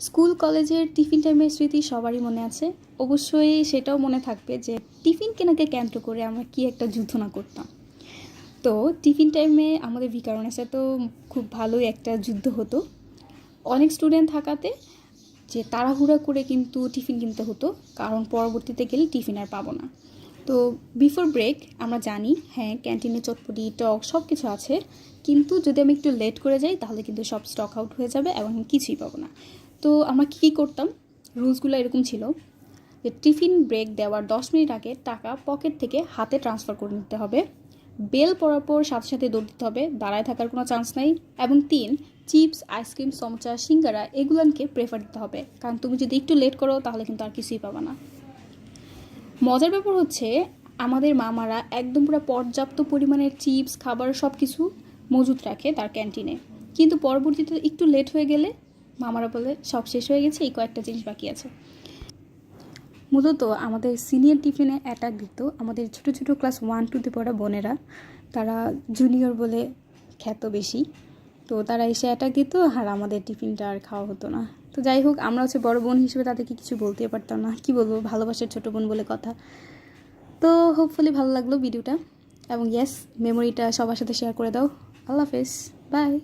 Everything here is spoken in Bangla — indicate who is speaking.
Speaker 1: স্কুল, কলেজের টিফিন টাইমের স্মৃতি সবারই মনে আছে। অবশ্যই সেটাও মনে থাকবে যে টিফিন কেনাকে কেন্দ্র করে আমরা কি একটা যুদ্ধ না করতাম। তো টিফিন টাইমে আমাদের বিকারণের সাথে তো খুব ভালোই একটা যুদ্ধ হতো। অনেক স্টুডেন্ট থাকাতে যে তাড়াহুড়া করে কিন্তু টিফিন কিনতে হতো, কারণ পরবর্তীতে গেলে টিফিন আর পাবো না। তো বিফোর ব্রেক আমরা জানি হ্যাঁ ক্যান্টিনে চটপটি, টক সব কিছু আছে, কিন্তু যদি আমি একটু লেট করে যাই, তাহলে কিন্তু সব স্টক আউট হয়ে যাবে এবং কিছুই পাবো না। তো আমরা কী কী করতাম? রুলসগুলো এরকম ছিল যে টিফিন ব্রেক দেওয়ার দশ মিনিট আগে টাকা পকেট থেকে হাতে ট্রান্সফার করে নিতে হবে। বেল পড়ার পর সাথে সাথে দৌড় দিতে হবে, দাঁড়ায় থাকার কোনো চান্স নাই। এবং তিন, চিপস, আইসক্রিম, সমচা, সিঙ্গারা এগুলোকে প্রেফার দিতে হবে। কারণ তুমি যদি একটু লেট করো, তাহলে কিন্তু আর কিছুই পাবা না। মজার ব্যাপার হচ্ছে, আমাদের মামারা একদম পুরো পর্যাপ্ত পরিমাণের চিপস, খাবার সব কিছু মজুত রাখে তার ক্যান্টিনে। কিন্তু পরবর্তীতে একটু লেট হয়ে গেলে মামারা বলে, সব শেষ হয়ে গেছে, এই কয়েকটা জিনিস বাকি আছে। মূলত আমাদের সিনিয়র টিফিনে অ্যাটাক দিত আমাদের ছোট ছোট ক্লাস ওয়ান টুতে পড়া বোনেরা। তারা জুনিয়র বলে খ্যাত বেশি। তো তারা এসে অ্যাটাক দিত, আর আমাদের টিফিনটা আর খাওয়া হতো না। তো যাই হোক, আমরা হচ্ছে বড় বোন হিসেবে তাদেরকে কিছু বলতে পারতাম না। কি বলব, ভালোবাসার ছোট বোন বলে কথা। তো হোপফুলি ভালো লাগল ভিডিওটা। এবং ইয়েস মেমোরিটা সবার সাথে শেয়ার করে দাও। আল্লাহ হাফেজ বাই